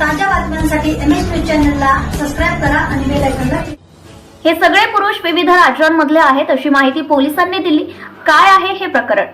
ताज्या बातम्यांसाठी M S news चॅनलला सबस्क्राईब करा आणि बेल आयकॉनला हे सगळे पुरुष विविध राज्यांमधले आहेत अशी माहिती पोलिसांनी दिली. काय आहे हे प्रकरण?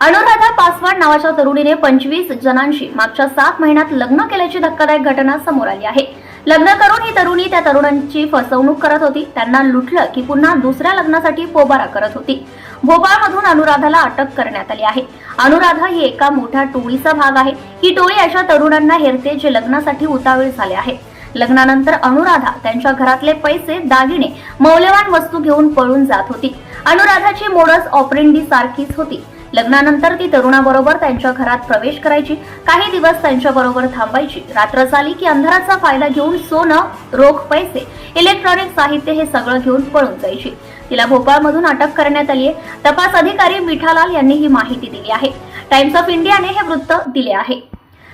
अनुराधा पासवान नावाच्या तरुणीने पंचवीस जणांशी मागच्या सात महिन्यात लग्न केल्याची धक्कादायक घटना समोर आली आहे. लग्न करून ही तरुणी त्या तरुणांची फसवणूक करत होती. त्यांना लुटलं की पुन्हा दुसऱ्या लग्नासाठी पोबारा करत होती. भोपाळमधून अनुराधाला अटक करण्यात आली आहे. अनुराधा ही एका मोठ्या टोळीचा भाग आहे. ही टोळी अशा तरुणांना हेरते जे लग्नासाठी उतावीळ झाले आहेत लग्नानंतर अनुराधा त्यांच्या घरातले पैसे दागिने मौल्यवान वस्तू घेऊन पळून जात होती. अनुराधाची मोडस ऑपरेंडी सारखीच होती. लग्नानंतर ती तरुणाबरोबर त्यांच्या घरात प्रवेश करायची. काही दिवस त्यांच्याबरोबर थांबायची. रात्र झाली की अंधाराचा फायदा घेऊन सोनं रोख पैसे इलेक्ट्रॉनिक साहित्य हे सगळं घेऊन पळून जायची. तिला भोपाळमधून अटक करण्यात आली आहे तपास अधिकारी मिठालाल यांनी ही माहिती दिली आहे. टाइम्स ऑफ इंडियाने हे वृत्त दिले आहे.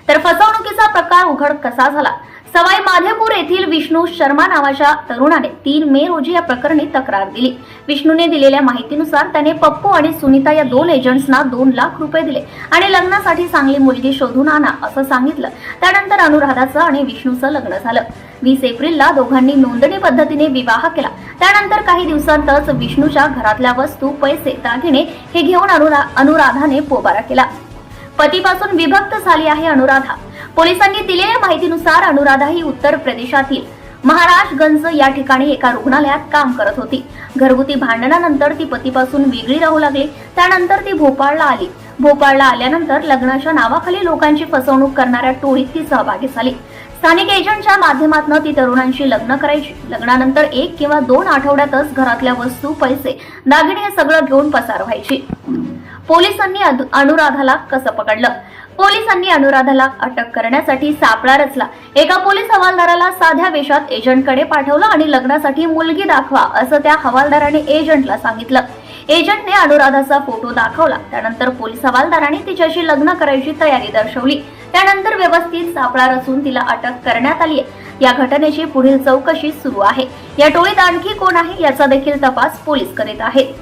तर फसवणुकीचा प्रकार उघड कसा झाला? सवाई माधेपूर येथील विष्णू शर्मा नावाच्या तरुणाने तीन मे रोजी या प्रकरणी तक्रार दिली. विष्णूने दिलेल्या माहितीनुसार त्याने पप्पू आणि सुनीता या दोन एजंट्सना दोन लाख रुपये दिले आणि लग्नासाठी चांगली मुलगी शोधून आणा असं सांगितलं. त्यानंतर अनुराधाचं आणि विष्णूचं लग्न झालं. वीस एप्रिलला दोघांनी नोंदणी पद्धतीने विवाह केला. त्यानंतर काही दिवसांतच विष्णूच्या घरातल्या वस्तू पैसे दागिने हे घेऊन अनुरा अनुराधाने पोबारा केला. पतीपासून विभक्त झाली आहे अनुराधा. पोलिसांनी दिलेल्या माहितीनुसार अनुराधा ही उत्तर प्रदेशातील महाराजगंज या ठिकाणी एका रुग्णालयात काम करत होती. घरगुती भांडणानंतर ती पतीपासून वेगळी राहू लागली. त्यानंतर ती भोपाळला आली. भोपाळला आल्यानंतर लग्नाच्या नावाखाली लोकांची फसवणूक करणाऱ्या टोळीत ती सहभागी झाली. स्थानिक एजंटच्या माध्यमातून ती तरुणांशी लग्न करायची. लग्नानंतर एक किंवा दोन आठवड्यातच घरातल्या वस्तू पैसे दागिने हे सगळं घेऊन पसार व्हायची. पोलिसांनी अनुराधाला कसं पकडलं? पोलिसांनी अनुराधाला अटक करण्यासाठी सापळा रचला. एका पोलीस हवालदाराला साध्या वेशात एजंटकडे पाठवलं आणि लग्नासाठी मुलगी दाखवा असं त्या हवालदाराने एजंटला सांगितलं. एजंटने अनुराधाचा फोटो दाखवला. त्यानंतर पोलीस हवालदाराने तिच्याशी लग्न करायची तयारी दर्शवली. त्यानंतर व्यवस्थित सापळा रचून तिला अटक करण्यात आली आहे. या घटनेची पुढील चौकशी सुरू आहे. या टोळीत आणखी कोण आहे याचा देखील तपास पोलीस करीत आहेत